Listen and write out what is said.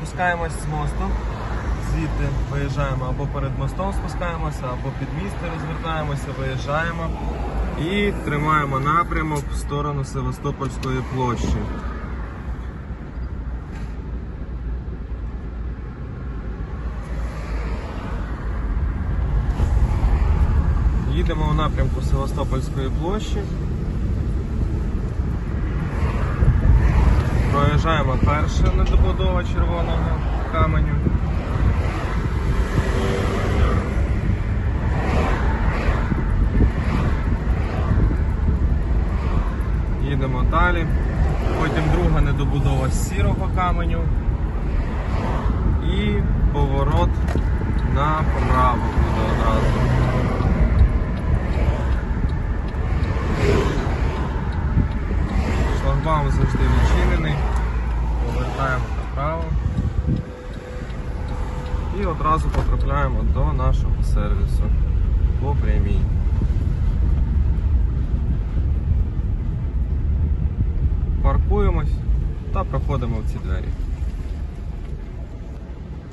спускаємось з мосту. Звідти виїжджаємо або перед мостом спускаємося, або під місто розвертаємося, виїжджаємо і тримаємо напрямок в сторону Севастопольської площі. Їдемо в напрямку Севастопольської площі. Проїжджаємо перше недобудова червоного каменю. Їдемо далі. Потім друга недобудова сірого каменю. І поворот направо буде одразу. Шлагбаум завжди відчинений. Одразу потрапляємо до нашого сервісу по прямій. Паркуємось та проходимо в ці двері.